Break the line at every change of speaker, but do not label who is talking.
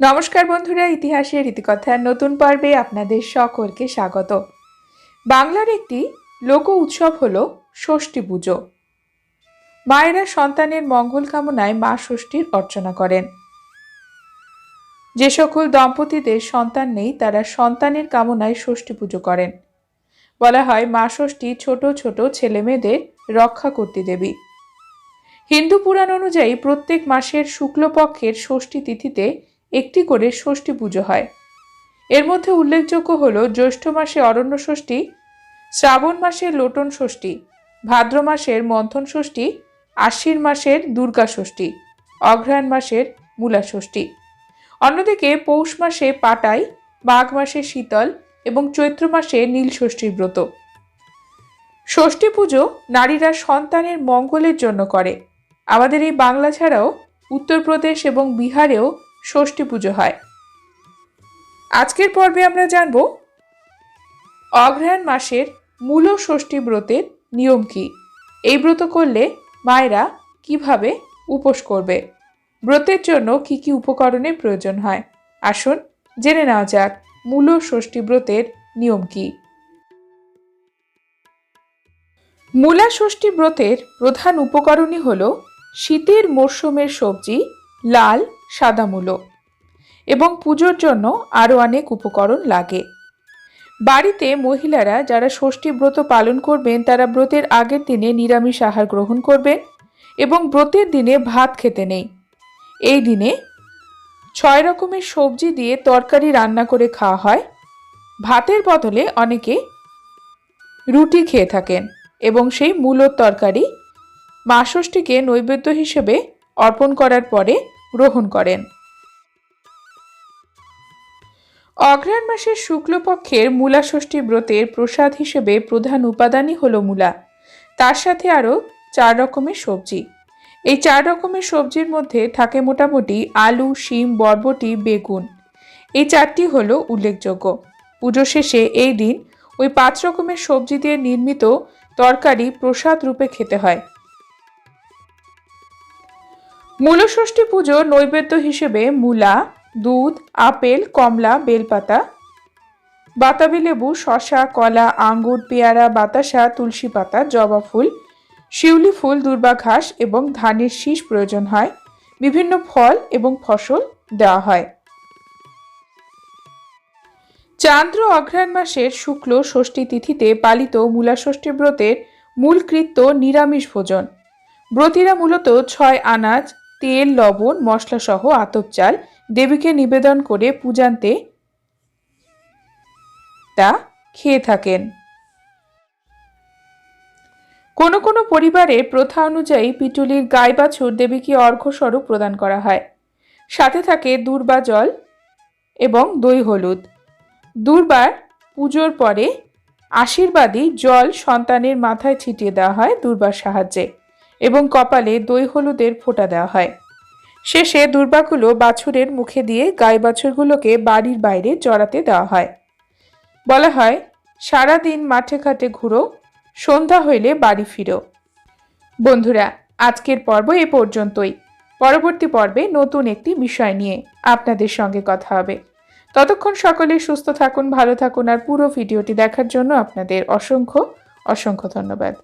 নমস্কার বন্ধুরা ইতিহাসের রীতিকথার নতুন পর্বে আপনাদের সকলকে স্বাগত। বাংলার একটি লোক উৎসব হল ষষ্ঠী পুজো। মায়েরা সন্তানের মঙ্গল কামনায় মা ষষ্ঠীর অর্চনা করেন। যে সকল দম্পতিদের সন্তান নেই, তারা সন্তানের কামনায় ষষ্ঠী পুজো করেন। বলা হয়, মা ষষ্ঠী ছোট ছোট ছেলেমেয়েদের রক্ষা করতে দেবী। হিন্দু পুরাণ অনুযায়ী প্রত্যেক মাসের শুক্লপক্ষের ষষ্ঠী তিথিতে একটি করে ষষ্ঠী পুজো হয়। এর মধ্যে উল্লেখযোগ্য হল জ্যৈষ্ঠ মাসে অরণ্য ষষ্ঠী, শ্রাবণ মাসের লোটন ষষ্ঠী, ভাদ্র মাসের মন্থন ষষ্ঠী, আশ্বিন মাসের দুর্গা ষষ্ঠী অঘ্রায়ণ মাসের মূলা ষষ্ঠী। অন্যদিকে পৌষ মাসে পাটাই মাঘ মাসে শীতল এবং চৈত্র মাসে নীল ষষ্ঠীর ব্রত। ষষ্ঠী পুজো নারীরা সন্তানের মঙ্গলের জন্য করে। আমাদের এই বাংলা ছাড়াও উত্তরপ্রদেশ এবং বিহারেও ষষ্ঠী পুজো হয়। আজকের পর্বে আমরা জানব অগ্রহায়ণ মাসের মূল ষষ্ঠী ব্রতের নিয়ম কি? এই ব্রত করলে মায়েরা কীভাবে উপোস করবে? ব্রতের জন্য কি কি উপকরণের প্রয়োজন হয়? আসুন জেনে নেওয়া যাক, মূল ষষ্ঠী ব্রতের নিয়ম কি? মূলা ষষ্ঠী ব্রতের প্রধান উপকরণই হল শীতের মরশুমের সবজি লাল সাদা মূলো এবং পুজোর জন্য আরও অনেক উপকরণ লাগে। বাড়িতে মহিলারা যারা ষষ্ঠী ব্রত পালন করবেন, তারা ব্রতের আগের দিনে নিরামিষ আহার গ্রহণ করবেন এবং ব্রতের দিনে ভাত খেতে নেই। এই দিনে ছয় রকমের সবজি দিয়ে তরকারি রান্না করে খাওয়া হয়। ভাতের বদলে অনেকে রুটি খেয়ে থাকেন এবং সেই মূলর তরকারি মা ষষ্ঠীকে নৈবেদ্য হিসেবে অর্পণ করার পরে গ্রহণ করেন। অগ্রহায়ণ মাসের শুক্লপক্ষের মূলা ষষ্ঠী ব্রতের প্রসাদ হিসেবে প্রধান উপাদানই হল মূলা। তার সাথে আরও চার রকমের সবজি। এই চার রকমের সবজির মধ্যে থাকে মোটামুটি আলু, শিম, বরবটি, বেগুন। এই চারটি হলো উল্লেখযোগ্য। পুজো শেষে এই দিন ওই পাঁচ রকমের সবজি দিয়ে নির্মিত তরকারি প্রসাদ রূপে খেতে হয়। মূলষষ্ঠী পুজো নৈবেদ্য হিসেবে মূলা, দুধ, আপেল, কমলা, বেলপাতা, বাতাবি লেবু শশা কলা, আঙ্গুর, পেয়ারা, বাতাসা, তুলসী পাতা, জবা ফুল, শিউলি ফুল, দুর্বা ঘাস এবং ধানের শীষ প্রয়োজন হয়। বিভিন্ন ফল এবং ফসল দেওয়া হয়। চান্দ্র অঘ্রায়ণ মাসের শুক্ল ষষ্ঠী তিথিতে পালিত মূলাষষ্ঠী ব্রতের মূল কৃত্য নিরামিষ ভোজন। ব্রতীরা মূলত ছয় আনাজ তেল, লবণ মশলা সহ আতপ চাল, দেবীকে নিবেদন করে পূজান্তে তা খেয়ে থাকেন। কোনো কোনো পরিবারে প্রথা অনুযায়ী পিটুলির গাই বাছুর দেবীকে অর্ঘ্যস্বরূপ প্রদান করা হয়। সাথে থাকে দূর্বা জল এবং দই হলুদ। দুর্বার পুজোর পরে আশীর্বাদী জল সন্তানের মাথায় ছিটিয়ে দেওয়া হয় দুর্বার সাহায্যে। এবং কপালে দই হলুদের ফোঁটা দেওয়া হয়। শেষে দুর্বাগুলো বাছুরের মুখে দিয়ে গাই বাছুরগুলোকে বাড়ির বাইরে জড়াতে দেওয়া হয়। বলা হয়, সারা দিন মাঠে ঘাটে ঘুরো, সন্ধ্যা হইলে বাড়ি ফিরো। বন্ধুরা, আজকের পর্ব এ পর্যন্তই। পরবর্তী পর্বে নতুন একটি বিষয় নিয়ে আপনাদের সঙ্গে কথা হবে। ততক্ষণ সকলে সুস্থ থাকুন, ভালো থাকুন, আর পুরো ভিডিওটি দেখার জন্য আপনাদের অসংখ্য অসংখ্য ধন্যবাদ।